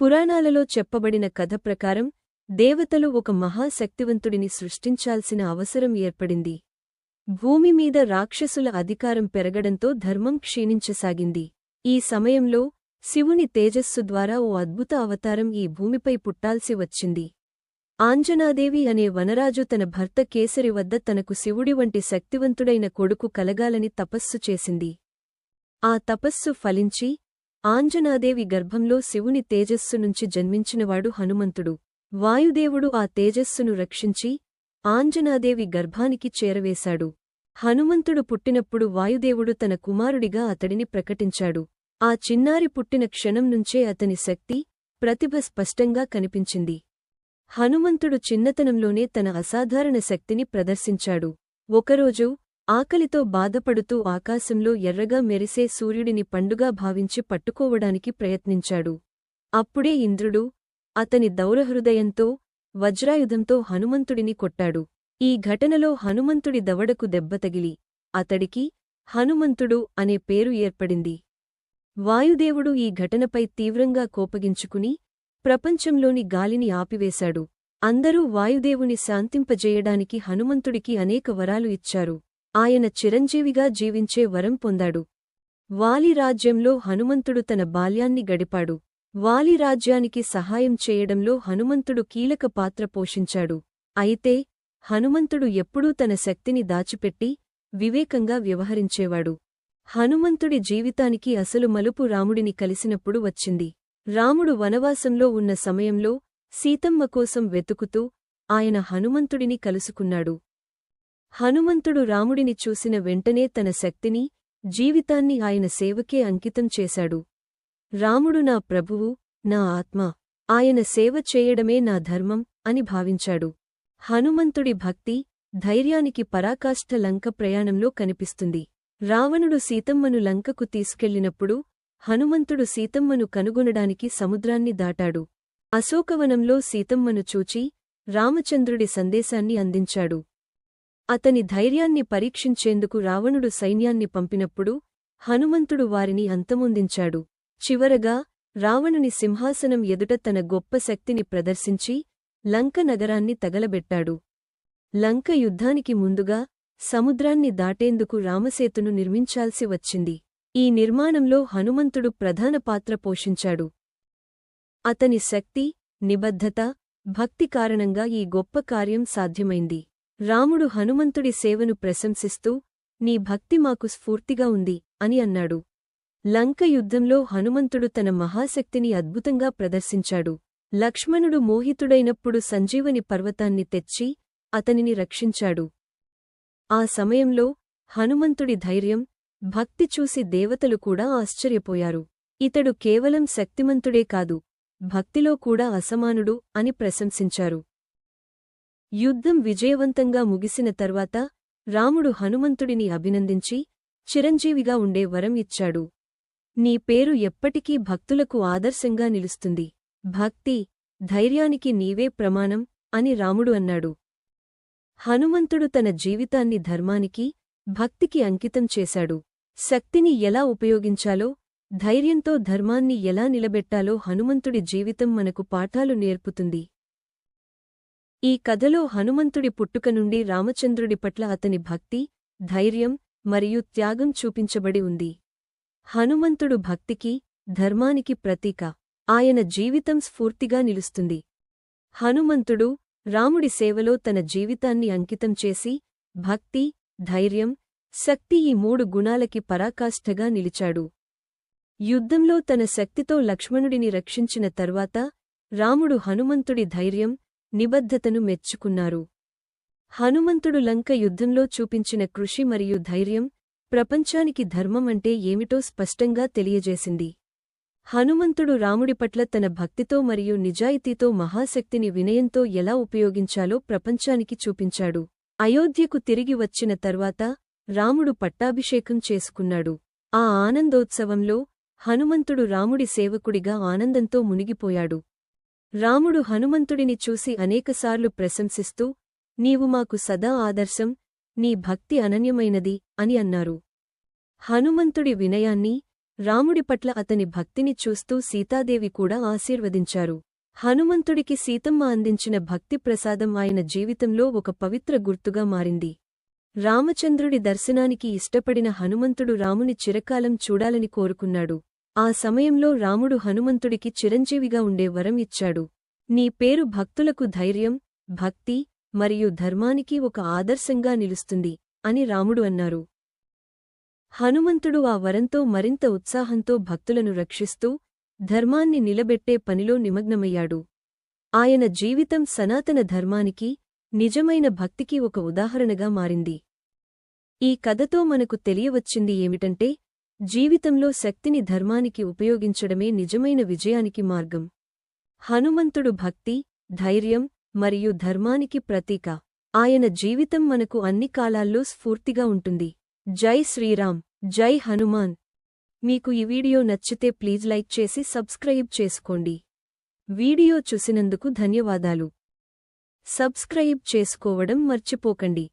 పురాణాలలో చెప్పబడిన కథ ప్రకారం దేవతలు ఒక మహాశక్తివంతుడిని సృష్టించాల్సిన అవసరం ఏర్పడింది. భూమి మీద రాక్షసుల అధికారం పెరగడంతో ధర్మం క్షీణించసాగింది. ఈ సమయంలో శివుని తేజస్సు ద్వారా ఓ అద్భుత అవతారం ఈ భూమిపై పుట్టాల్సి వచ్చింది. ఆంజనాదేవి అనే వనరాజు తన భర్త కేసరి వద్ద తనకు శివుడి వంటి శక్తివంతుడైన కొడుకు కలగాలని తపస్సు చేసింది. ఆ తపస్సు ఫలించి ఆంజనాదేవి గర్భంలో శివుని తేజస్సు నుంచి జన్మించినవాడు హనుమంతుడు. వాయుదేవుడు ఆ తేజస్సును రక్షించి ఆంజనాదేవి గర్భానికి చేరవేశాడు. హనుమంతుడు పుట్టినప్పుడు వాయుదేవుడు తన కుమారుడిగా అతడిని ప్రకటించాడు. ఆ చిన్నారి పుట్టిన క్షణం నుంచే అతని శక్తి ప్రతిభ స్పష్టంగా కనిపించింది. హనుమంతుడు చిన్నతనంలోనే తన అసాధారణ శక్తిని ప్రదర్శించాడు. ఒకరోజు ఆకలితో బాధపడుతూ ఆకాశంలో ఎర్రగా మెరిసే సూర్యుడిని పండుగా భావించి పట్టుకోవడానికి ప్రయత్నించాడు. అప్పుడే ఇంద్రుడు అతని దౌరహృదయంతో వజ్రాయుధంతో హనుమంతుడిని కొట్టాడు. ఈ ఘటనలో హనుమంతుడి దవడకు దెబ్బతగిలి అతడికి హనుమంతుడు అనే పేరు ఏర్పడింది. వాయుదేవుడు ఈ ఘటనపై తీవ్రంగా కోపగించుకుని ప్రపంచంలోని గాలిని ఆపివేశాడు. అందరూ వాయుదేవుని శాంతింపజేయడానికి హనుమంతుడికి అనేక వరాలు ఇచ్చారు. ఆయన చిరంజీవిగా జీవించే వరం పొందాడు. వాలి రాజ్యంలో హనుమంతుడు తన బాల్యాన్ని గడిపాడు. వాలి రాజ్యానికి సహాయం చేయడంలో హనుమంతుడు కీలక పాత్ర పోషించాడు. అయితే హనుమంతుడు ఎప్పుడూ తన శక్తిని దాచిపెట్టి వివేకంగా వ్యవహరించేవాడు. హనుమంతుడి జీవితానికి అసలు మలుపు రాముడిని కలిసినప్పుడు వచ్చింది. రాముడు వనవాసంలో ఉన్న సమయంలో సీతమ్మ కోసం వెతుకుతూ ఆయన హనుమంతుడిని కలుసుకున్నాడు. హనుమంతుడు రాముడిని చూసిన వెంటనే తన శక్తిని జీవితాన్ని ఆయన సేవకే అంకితం చేశాడు. రాముడు నా ప్రభువు నా ఆత్మ ఆయన సేవ చేయడమే నా ధర్మం అని భావించాడు. హనుమంతుడి భక్తి ధైర్యానికి పరాకాష్ఠ లంక ప్రయాణంలో కనిపిస్తుంది. రావణుడు సీతమ్మను లంకకు తీసుకెళ్ళినప్పుడు హనుమంతుడు సీతమ్మను కనుగొనడానికి సముద్రాన్ని దాటాడు. అశోకవనంలో సీతమ్మను చూచి రామచంద్రుడి సందేశాన్ని అందించాడు. అతని ధైర్యాన్ని పరీక్షించేందుకు రావణుడు సైన్యాన్ని పంపినప్పుడు హనుమంతుడు వారిని అంతమొందించాడు. చివరగా రావణుని సింహాసనం ఎదుట తన గొప్ప శక్తిని ప్రదర్శించి లంక నగరాన్ని తగలబెట్టాడు. లంక యుద్ధానికి ముందుగా సముద్రాన్ని దాటేందుకు రామసేతును నిర్మించాల్సి వచ్చింది. ఈ నిర్మాణంలో హనుమంతుడు ప్రధాన పాత్ర పోషించాడు. అతని శక్తి నిబద్ధత భక్తి కారణంగా ఈ గొప్ప కార్యం సాధ్యమైంది. రాముడు హనుమంతుడి సేవను ప్రశంసిస్తూ నీ భక్తి మాకు స్ఫూర్తిగా ఉంది అని అన్నాడు. లంక యుద్ధంలో హనుమంతుడు తన మహాశక్తిని అద్భుతంగా ప్రదర్శించాడు. లక్ష్మణుడు మోహితుడైనప్పుడు సంజీవని పర్వతాన్ని తెచ్చి అతనిని రక్షించాడు. ఆ సమయంలో హనుమంతుడి ధైర్యం భక్తి చూసి దేవతలు కూడా ఆశ్చర్యపోయారు. ఇతడు కేవలం శక్తిమంతుడే కాదు భక్తిలో కూడా అసమానుడు అని ప్రశంసించారు. యుద్ధం విజయవంతంగా ముగిసిన తర్వాత రాముడు హనుమంతుడిని అభినందించి చిరంజీవిగా ఉండే వరం ఇచ్చాడు. నీ పేరు ఎప్పటికీ భక్తులకు ఆదర్శంగా నిలుస్తుంది. భక్తి ధైర్యానికి నీవే ప్రమాణం అని రాముడు అన్నాడు. హనుమంతుడు తన జీవితాన్ని ధర్మానికి భక్తికి అంకితం చేశాడు. శక్తిని ఎలా ఉపయోగించాలో ధైర్యంతో ధర్మాన్ని ఎలా నిలబెట్టాలో హనుమంతుడి జీవితం మనకు పాఠాలు నేర్పుతుంది. ఈ కథలో హనుమంతుడి పుట్టుక నుండి రామచంద్రుడి పట్ల అతని భక్తి ధైర్యం మరియు త్యాగం చూపించబడి ఉంది. హనుమంతుడు భక్తికి ధర్మానికి ప్రతీక. ఆయన జీవితం స్ఫూర్తిగా నిలుస్తుంది. హనుమంతుడు రాముడి సేవలో తన జీవితాన్ని అంకితం చేసి భక్తి ధైర్యం శక్తి ఈ మూడు గుణాలకి పరాకాష్ఠగా నిలిచాడు. యుద్ధంలో తన శక్తితో లక్ష్మణుడిని రక్షించిన తర్వాత రాముడు హనుమంతుడి ధైర్యం నిబద్ధతను మెచ్చుకున్నారు. హనుమంతుడు లంక యుద్ధంలో చూపించిన కృషి మరియు ధైర్యం ప్రపంచానికి ధర్మం అంటే ఏమిటో స్పష్టంగా తెలియజేసింది. హనుమంతుడు రాముడి పట్ల తన భక్తితో మరియు నిజాయితీతో మహాశక్తిని వినయంతో ఎలా ఉపయోగించాలో ప్రపంచానికి చూపించాడు. అయోధ్యకు తిరిగి వచ్చిన తర్వాత రాముడు పట్టాభిషేకం చేసుకున్నాడు. ఆ ఆనందోత్సవంలో హనుమంతుడు రాముడి సేవకుడిగా ఆనందంతో మునిగిపోయాడు. రాముడు హనుమంతుడిని చూసి అనేకసార్లు ప్రశంసిస్తూ నీవు మాకు సదా ఆదర్శం నీ భక్తి అనన్యమైనది అని అన్నారు. హనుమంతుడి వినయాన్ని రాముడి పట్ల అతని భక్తిని చూస్తూ సీతాదేవి కూడా ఆశీర్వదించారు. హనుమంతుడికి సీతమ్మ అందించిన భక్తి ప్రసాదం ఆయన జీవితంలో ఒక పవిత్ర గుర్తుగా మారింది. రామచంద్రుడి దర్శనానికి ఇష్టపడిన హనుమంతుడు రాముని చిరకాలం చూడాలని కోరుకున్నాడు. ఆ సమయంలో రాముడు హనుమంతుడికి చిరంజీవిగా ఉండే వరం ఇచ్చాడు. నీ పేరు భక్తులకు ధైర్యం భక్తి మరియు ధర్మానికి ఒక ఆదర్శంగా నిలుస్తుంది అని రాముడు అన్నారు. హనుమంతుడు ఆ వరంతో మరింత ఉత్సాహంతో భక్తులను రక్షిస్తూ ధర్మాన్ని నిలబెట్టే పనిలో నిమగ్నమయ్యాడు. ఆయన జీవితం సనాతన ధర్మానికి నిజమైన భక్తికి ఒక ఉదాహరణగా మారింది. ఈ కథతో మనకు తెలియవచ్చింది ఏమిటంటే జీవితంలో శక్తిని ధర్మానికి ఉపయోగించడమే నిజమైన విజయానికి మార్గం. హనుమంతుడు భక్తి ధైర్యం మరియు ధర్మానికి ప్రతీక. ఆయన జీవితం మనకు అన్ని కాలాల్లో స్ఫూర్తిగా ఉంటుంది. జై శ్రీరామ్ జై హనుమాన్. మీకు ఈ వీడియో నచ్చితే ప్లీజ్ లైక్ చేసి సబ్స్క్రైబ్ చేసుకోండి. వీడియో చూసినందుకు ధన్యవాదాలు. సబ్స్క్రైబ్ చేసుకోవడం మర్చిపోకండి.